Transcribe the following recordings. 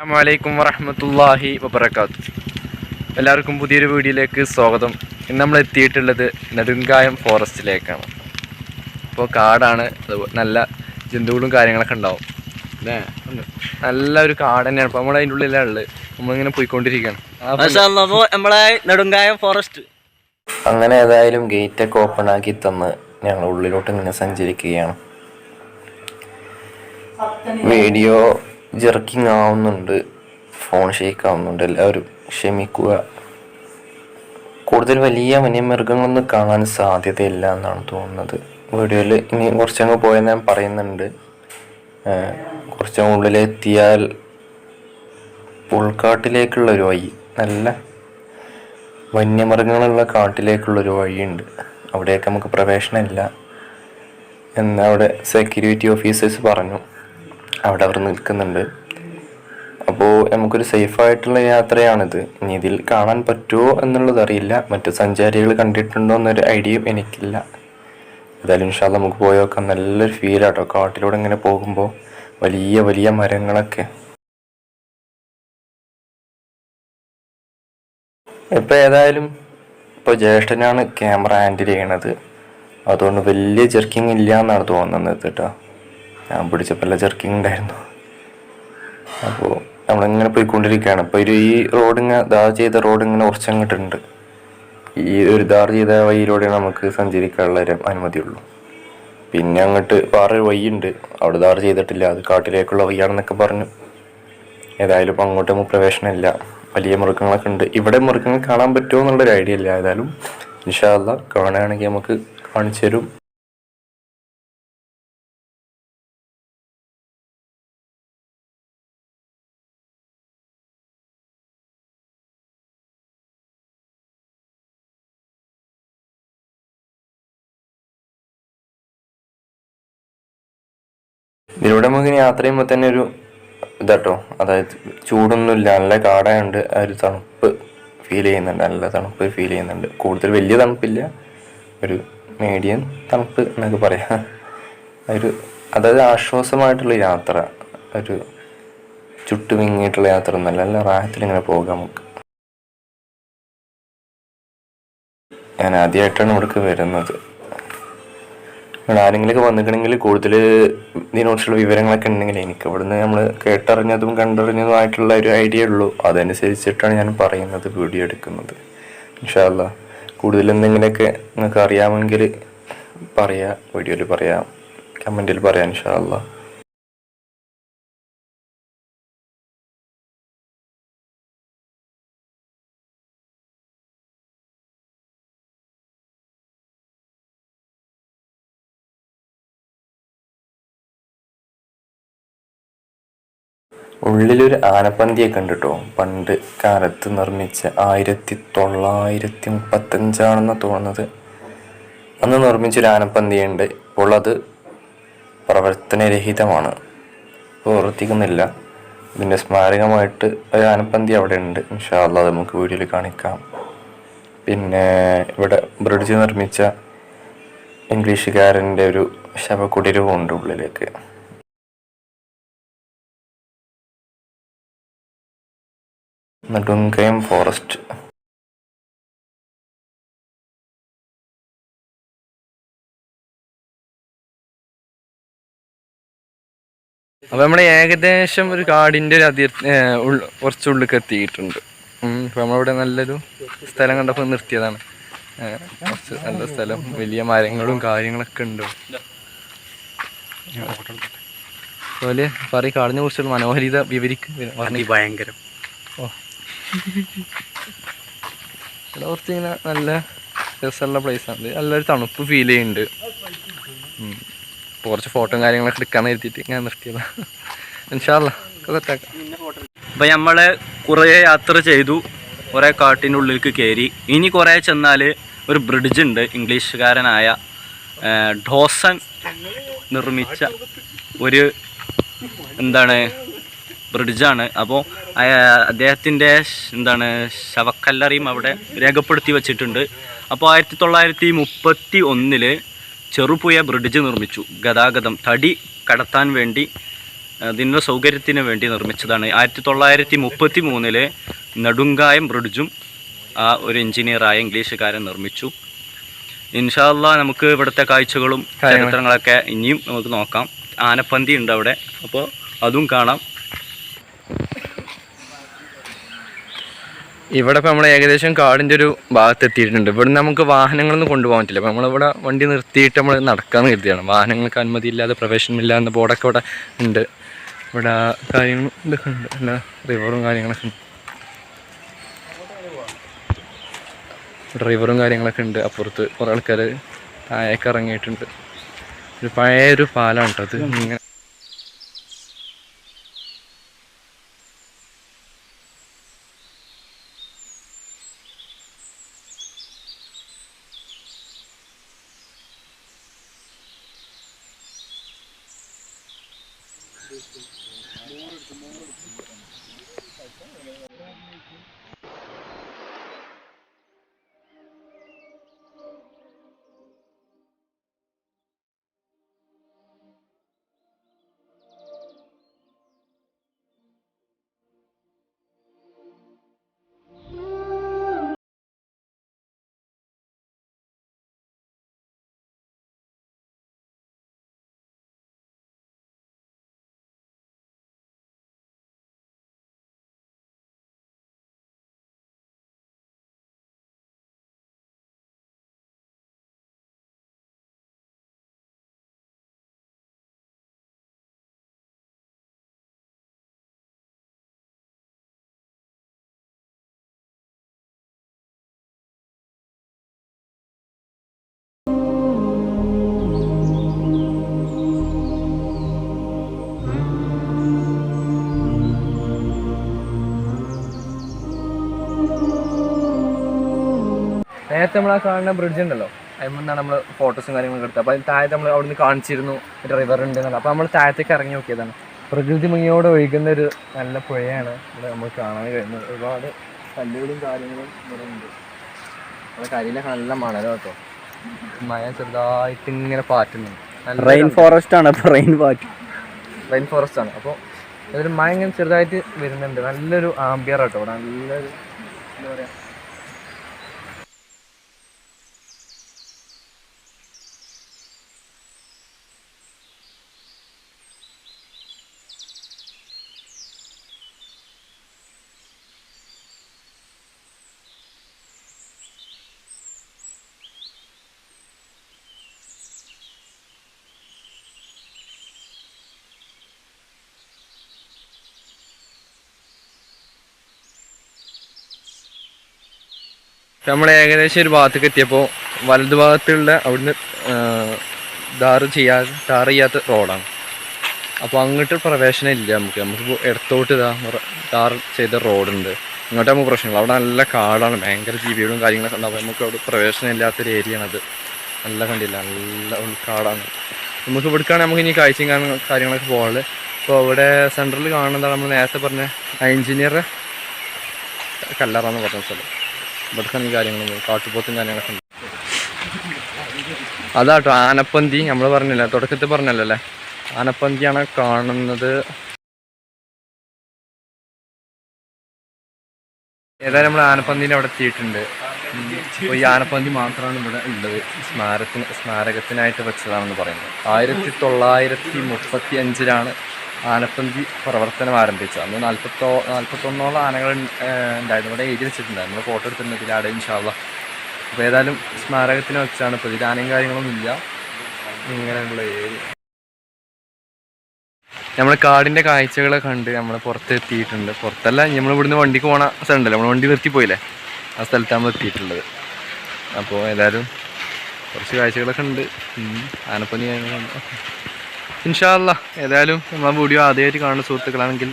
അസ്സാമലൈക്കും വറഹമത്തല്ലാഹി വബർക്കാത്തു എല്ലാവർക്കും പുതിയൊരു വീഡിയോയിലേക്ക് സ്വാഗതം. ഇന്ന് നമ്മൾ എത്തിയിട്ടുള്ളത് നെടുങ്കായം ഫോറസ്റ്റിലേക്കാണ്. അപ്പോൾ കാടാണ് അതുപോലെ നല്ല ജന്തുക്കളും കാര്യങ്ങളൊക്കെ ഉണ്ടാവും. അല്ലേ നല്ല ഒരു കാട് തന്നെയാണ് അപ്പോൾ നമ്മൾ അതിന്റെ ഉള്ളിലാണ് ഉള്ളത് നമ്മളിങ്ങനെ പോയിക്കൊണ്ടിരിക്കുകയാണ് നമ്മളെ നെടുങ്കായം ഫോറസ്റ്റ്. അങ്ങനെ ഏതായാലും ഗേറ്റൊക്കെ ഓപ്പൺ ആക്കി തന്ന് ഞങ്ങൾ ഉള്ളിലോട്ട് ഇങ്ങനെ സഞ്ചരിക്കുകയാണ്. വീഡിയോ ജെർക്കിംഗ് ആവുന്നുണ്ട് ഫോൺ ഷേക്ക് ആവുന്നുണ്ട് എല്ലാവരും ക്ഷമിക്കുക. കൂടുതൽ വലിയ വന്യമൃഗങ്ങളൊന്നും കാണാൻ സാധ്യതയില്ല എന്നാണ് തോന്നുന്നത്. വീഡിയോയിൽ ഇനി കുറച്ചങ്ങ് പോയെന്ന് ഞാൻ പറയുന്നുണ്ട്. കുറച്ചങ്ങ് ഉള്ളിലെത്തിയാൽ ഉൾക്കാട്ടിലേക്കുള്ള ഒരു വഴി നല്ല വന്യമൃഗങ്ങളുള്ള കാട്ടിലേക്കുള്ളൊരു വഴിയുണ്ട്. അവിടെയൊക്കെ നമുക്ക് പ്രവേശനമില്ല. എന്നവിടെ സെക്യൂരിറ്റി ഓഫീസേഴ്സ് പറഞ്ഞു. അവിടെ അവർ നിൽക്കുന്നുണ്ട്. അപ്പോൾ നമുക്കൊരു സേഫായിട്ടുള്ള യാത്രയാണിത്. ഇനി ഇതിൽ കാണാൻ പറ്റുമോ എന്നുള്ളത് അറിയില്ല. മറ്റു സഞ്ചാരികൾ കണ്ടിട്ടുണ്ടോ എന്നൊരു ഐഡിയയും എനിക്കില്ല. ഏതായാലും ഇൻഷാൽ നമുക്ക് പോയി നോക്കാം. നല്ലൊരു ഫീലാട്ടോ കാട്ടിലൂടെ ഇങ്ങനെ പോകുമ്പോൾ. വലിയ വലിയ മരങ്ങളൊക്കെ. ഇപ്പം ഏതായാലും ഇപ്പോൾ ജ്യേഷ്ഠനാണ് ക്യാമറ ഹാൻഡിൽ ചെയ്യണത്. അതുകൊണ്ട് വലിയ ജെർക്കിങ് ഇല്ല എന്നാണ് തോന്നുന്നത് കേട്ടോ. ഞാൻ പിടിച്ചപ്പോൾ എല്ലാം ചെറുക്കിങ് ഉണ്ടായിരുന്നു അപ്പോൾ നമ്മളിങ്ങനെ പോയിക്കൊണ്ടിരിക്കുകയാണ്. അപ്പോൾ ഒരു ഈ റോഡ് ഇങ്ങനെ ദാർ ചെയ്ത റോഡ് ഇങ്ങനെ കുറച്ചങ്ങോട്ടുണ്ട്. ഈ ഒരു ദാർ ചെയ്ത വഴിയിലൂടെ നമുക്ക് സഞ്ചരിക്കാനുള്ള അനുമതിയുള്ളൂ. പിന്നെ അങ്ങോട്ട് വേറെ വഴിയുണ്ട്. അവിടെ ദാർ ചെയ്തിട്ടില്ല. അത് കാട്ടിലേക്കുള്ള വഴിയാണെന്നൊക്കെ പറഞ്ഞു. ഏതായാലും ഇപ്പം അങ്ങോട്ടും പ്രവേശനം പ്രവേശനമില്ല വലിയ മൃഗങ്ങളൊക്കെ ഉണ്ട്. ഇവിടെ മൃഗങ്ങൾ കാണാൻ പറ്റുമോ എന്നുള്ളൊരു ഐഡിയ ഇല്ല. ഏതായാലും ഇൻഷാല്ല കാണുകയാണെങ്കിൽ നമുക്ക് കാണിച്ചു തരും. ഇതിലൂടെ നമുക്ക് യാത്ര ചെയ്യുമ്പോൾ തന്നെ ഒരു ഇതാട്ടോ. അതായത് ചൂടൊന്നുമില്ല നല്ല കാടായുണ്ട് ആ ഒരു തണുപ്പ് ഫീൽ ചെയ്യുന്നുണ്ട് നല്ല തണുപ്പ് ഫീൽ ചെയ്യുന്നുണ്ട്. കൂടുതൽ വലിയ തണുപ്പില്ല ഒരു മീഡിയം തണുപ്പ് എന്നൊക്കെ പറയാം. ഒരു അതായത് ആശ്വാസമായിട്ടുള്ള യാത്ര ഒരു ചുട്ടുമിങ്ങിയിട്ടുള്ള യാത്ര ഒന്നല്ല നല്ല റാഹത്തിലിങ്ങനെ പോകാം നമുക്ക്. ഞാൻ ആദ്യമായിട്ടാണ് ഇവിടേക്ക് വരുന്നത്. ആരെങ്കിലുമൊക്കെ വന്നിട്ടുണ്ടെങ്കിൽ കൂടുതൽ ഇതിനെക്കുറിച്ചുള്ള വിവരങ്ങളൊക്കെ ഉണ്ടെങ്കിൽ എനിക്ക് ഇവിടുന്ന് നമ്മൾ കേട്ടറിഞ്ഞതും കണ്ടറിഞ്ഞതും ആയിട്ടുള്ള ഒരു ഐഡിയ ഉള്ളൂ. അതനുസരിച്ചിട്ടാണ് ഞാൻ പറയുന്നത് വീഡിയോ എടുക്കുന്നത്. ഇൻഷാല്ല കൂടുതൽ എന്തെങ്കിലുമൊക്കെ നിങ്ങൾക്ക് അറിയാമെങ്കിൽ പറയാം വീഡിയോയിൽ പറയാം കമന്റിൽ പറയാം ഇൻഷാല്ല ഉള്ളിലൊരു ആനപ്പന്തിയെ കണ്ടിട്ടോ പണ്ട് കാലത്ത് നിർമ്മിച്ച ആയിരത്തി തൊള്ളായിരത്തി മുപ്പത്തഞ്ചാണെന്ന് തോന്നുന്നത്. അന്ന് നിർമ്മിച്ചൊരു ആനപ്പന്തിയുണ്ട്. ഇപ്പോൾ അത് പ്രവർത്തനരഹിതമാണ്. പ്രവർത്തിക്കുന്നില്ല. ഇതിന്റെ സ്മാരകമായിട്ട് ഒരു ആനപ്പന്തി അവിടെ ഉണ്ട്. ഇൻഷാല്ല അത് നമുക്ക് വീഡിയോയിൽ കാണിക്കാം. പിന്നെ ഇവിടെ ബ്രിഡ്ജ് നിർമ്മിച്ച ഇംഗ്ലീഷുകാരന്റെ ഒരു ശവകുടീരവും ഉണ്ട് ഉള്ളിലേക്ക്. നെടുങ്കയം ഫോറസ്റ്റ്. അപ്പോൾ നമ്മൾ ഏകദേശം ഒരു കാടിന്റെ ഒരു അതിർ കുറച്ചുള്ളിലേക്ക് എത്തിയിട്ടുണ്ട്. അപ്പോൾ നമ്മളിവിടെ നല്ലൊരു സ്ഥലം കണ്ടപ്പോൾ നിർത്തിയതാണ്. കുറച്ച് നല്ല സ്ഥലം വലിയ മരങ്ങളും കാര്യങ്ങളൊക്കെ ഉണ്ട്. അതുപോലെ പറയും കാടിനെ കുറിച്ചുള്ള മനോഹരിത വിവരിക്കും ഭയങ്കരം ഓ. ഇവിടെ കുറച്ച് നല്ല രസമുള്ള പ്ലേസാണ് നല്ലൊരു തണുപ്പ് ഫീൽ ചെയ്യുന്നുണ്ട്. കുറച്ച് ഫോട്ടോ കാര്യങ്ങളൊക്കെ എടുക്കാൻ എഴുതിയിട്ട് ഞാൻ നിർത്തിയതാണ് ഇൻഷാല്ല സെറ്റാക്കാം അപ്പൊ കുറേ യാത്ര ചെയ്തു. കുറേ കാട്ടിന്റെ ഉള്ളിലേക്ക് കയറി ഇനി കുറേ ചെന്നാൽ ഒരു ബ്രിഡ്ജ് ഉണ്ട് ഇംഗ്ലീഷുകാരനായ ഡോസൺ നിർമ്മിച്ച ഒരു എന്താണ് ബ്രിഡ്ജാണ്. അപ്പോൾ അദ്ദേഹത്തിന്റെ എന്താണ് ശവക്കല്ലറിയും അവിടെ രേഖപ്പെടുത്തി വച്ചിട്ടുണ്ട്. അപ്പോൾ ആയിരത്തി തൊള്ളായിരത്തി മുപ്പത്തി ഒന്നിൽ ചെറുപുയ ബ്രിഡ്ജ് നിർമ്മിച്ചു. ഗതാഗതം തടി കടത്താൻ വേണ്ടി അതിന്റെ സൗകര്യത്തിന് വേണ്ടി നിർമ്മിച്ചതാണ്. ആയിരത്തി തൊള്ളായിരത്തി മുപ്പത്തി മൂന്നിൽ നെടുങ്കായം ബ്രിഡ്ജും ആ ഒരു എഞ്ചിനീയറായ ഇംഗ്ലീഷുകാരൻ നിർമ്മിച്ചു. ഇൻഷാല്ല നമുക്ക് ഇവിടുത്തെ കാഴ്ചകളും ചരിത്രങ്ങളൊക്കെ ഇനിയും നമുക്ക് നോക്കാം. ആനപ്പന്തി ഉണ്ട് അവിടെ. അപ്പോൾ അതും കാണാം. ഇവിടെ ഇപ്പോൾ നമ്മൾ ഏകദേശം കാടിന്റെ ഒരു ഭാഗത്ത് എത്തിയിട്ടുണ്ട് ഇവിടെ നമുക്ക് വാഹനങ്ങളൊന്നും കൊണ്ടുപോകാൻ പറ്റില്ല. അപ്പോൾ നമ്മളിവിടെ വണ്ടി നിർത്തിയിട്ട് നമ്മൾ നടക്കാമെന്ന് കരുതിയാണ്. വാഹനങ്ങൾക്ക് അനുമതിയില്ലാതെ പ്രവേശനമില്ല എന്ന ബോർഡൊക്കെ ഇവിടെ ഉണ്ട്. ഇവിടെ കാര്യങ്ങൾ ഇതൊക്കെ ഉണ്ട്. എല്ലാ റിവറും കാര്യങ്ങളൊക്കെ ഉണ്ട്. റിവറും കാര്യങ്ങളൊക്കെ ഉണ്ട്. അപ്പുറത്ത് കുറേ ആൾക്കാർ താഴേക്ക് ഇറങ്ങിയിട്ടുണ്ട്. ഒരു പഴയ ഒരു പാലാണ് കേട്ടോ അത്? ഇങ്ങനെ more, more. നേരത്തെ നമ്മൾ ആ കാണുന്ന ബ്രിഡ്ജ് ഉണ്ടല്ലോ. അതിൽ നമ്മൾ ഫോട്ടോസും കാര്യങ്ങളൊക്കെ എടുത്തത്. അപ്പോൾ താഴത്ത് നമ്മൾ അവിടെ നിന്ന് കാണിച്ചിരുന്നു. റിവർ ഉണ്ട് എന്നുള്ളത് അപ്പോൾ നമ്മൾ താഴത്തേക്ക് ഇറങ്ങി നോക്കിയതാണ്. പ്രകൃതി ഭംഗിയോടെ ഒഴുകുന്ന ഒരു നല്ല പുഴയാണ് ഇവിടെ നമ്മൾ കാണാൻ കഴിയുന്നത്. ഒരുപാട് കല്ലുകളും കാര്യങ്ങളും ഇവിടെ ഉണ്ട്. നമ്മുടെ കരിയിലൊക്കെ നല്ല മണലോ കേട്ടോ. മഴ ചെറുതായിട്ട് ഇങ്ങനെ പാറ്റുന്നുണ്ട് റെയിൻ ഫോറസ്റ്റ് ആണ് അപ്പോൾ റെയിൻ പാറ്റ്. റെയിൻ ഫോറസ്റ്റ് ആണ്. അപ്പോൾ ഒരു മഴ ഇങ്ങനെ ചെറുതായിട്ട് വരുന്നുണ്ട്. നല്ലൊരു ആംബിയർ കേട്ടോ. ഇവിടെ നല്ലൊരു എന്താ പറയുക നമ്മൾ ഏകദേശം ഒരു ഭാഗത്തേക്ക് എത്തിയപ്പോൾ വലതുഭാഗത്തുള്ള അവിടുന്ന് ടാറ് ചെയ്യാ ടാർ ചെയ്യാത്ത റോഡാണ്. അപ്പോൾ അങ്ങോട്ട് പ്രവേശനം ഇല്ല നമുക്ക്. നമുക്കിപ്പോൾ ഇടത്തോട്ട് ഇതാ ടാർ ചെയ്ത റോഡുണ്ട്. ഇങ്ങോട്ട് നമുക്ക് പ്രശ്നമില്ല. അവിടെ നല്ല കാടാണ്. ഭയങ്കര ജീവികളും കാര്യങ്ങളൊക്കെ ഉണ്ട്. അപ്പോൾ നമുക്ക് അവിടെ പ്രവേശനം ഇല്ലാത്തൊരു ഏരിയ ആണത് നല്ല കണ്ടില്ല. നല്ല ഉൾക്കാടാണ് നമുക്ക് ഇവിടേക്കാണെങ്കിൽ നമുക്ക് ഇനി കാഴ്ചയും കാര്യങ്ങളൊക്കെ പോകാനുള്ളത്. അപ്പോൾ അവിടെ സെൻട്രൽ കാണുന്നതാണ് നമ്മൾ നേരത്തെ പറഞ്ഞ എഞ്ചിനീയർ കല്ലറാന്ന് പറഞ്ഞ സ്ഥലം. ഇവിടുത്തെ ഈ കാര്യങ്ങളും കാട്ടുപോത്തും കാര്യങ്ങളൊക്കെ ഉണ്ട്. അതാട്ടോ ആനപ്പന്തി. നമ്മൾ പറഞ്ഞില്ല തുടക്കത്തിൽ പറഞ്ഞല്ലോ അല്ലേ ആനപ്പന്തിയാണ് കാണുന്നത്. ഏതായാലും നമ്മൾ ആനപ്പന്തിന്റെ അവിടെ എത്തിയിട്ടുണ്ട്. ഈ ആനപ്പന്തി മാത്രമാണ് ഇവിടെ ഉള്ളത്. സ്മാരത്തിന് സ്മാരകത്തിനായിട്ട് വെച്ചതാണെന്ന് പറയുന്നത്. ആയിരത്തി തൊള്ളായിരത്തി മുപ്പത്തി അഞ്ചിലാണ് ആനപ്പന്തി പ്രവർത്തനം ആരംഭിച്ചത് അന്ന് നാൽപ്പത്തോ നാൽപ്പത്തൊന്നോളം ആനകൾ ഉണ്ടായിരുന്നു. ഇവിടെ എഴുതി വെച്ചിട്ടുണ്ട്. നമ്മൾ ഫോട്ടോ എടുത്തിട്ടുണ്ട് ഇതിലാടെ ഇൻഷാള്ള അപ്പോൾ ഏതായാലും സ്മാരകത്തിന് വെച്ചാണ് ഇപ്പോൾ ഇതിൽ ആനയും കാര്യങ്ങളൊന്നും ഇല്ല. ഇങ്ങനെയുള്ള ഏരിയ. നമ്മൾ കാടിന്റെ കാഴ്ചകളെ കണ്ട് നമ്മൾ പുറത്തെത്തിയിട്ടുണ്ട്. പുറത്തല്ല നമ്മൾ ഇവിടുന്ന് വണ്ടിക്ക് പോണ സ്ഥലമുണ്ടല്ലോ. നമ്മൾ വണ്ടി നിർത്തി പോയില്ലേ ആ സ്ഥലത്ത് നമ്മൾ എത്തിയിട്ടുള്ളത്. അപ്പോൾ ഏതായാലും കുറച്ച് കാഴ്ചകളൊക്കെ ഉണ്ട്. ആനപ്പനി കാര്യങ്ങളുണ്ട് ഇൻഷാല്ല ഏതായാലും നമ്മളെ വീഡിയോ ആദ്യമായിട്ട് കാണുന്ന സുഹൃത്തുക്കളാണെങ്കിൽ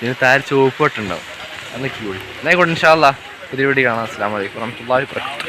ഇതിന് താഴെ ചുവപ്പ് പെട്ടുണ്ടാവും അതൊക്കെ കൂടി എന്നായിക്കോട്ടെ ഇൻഷാല്ല പുതിയ വീഡിയോ കാണാം. അസ്സാം വലൈക്കും വബറകാതുഹു.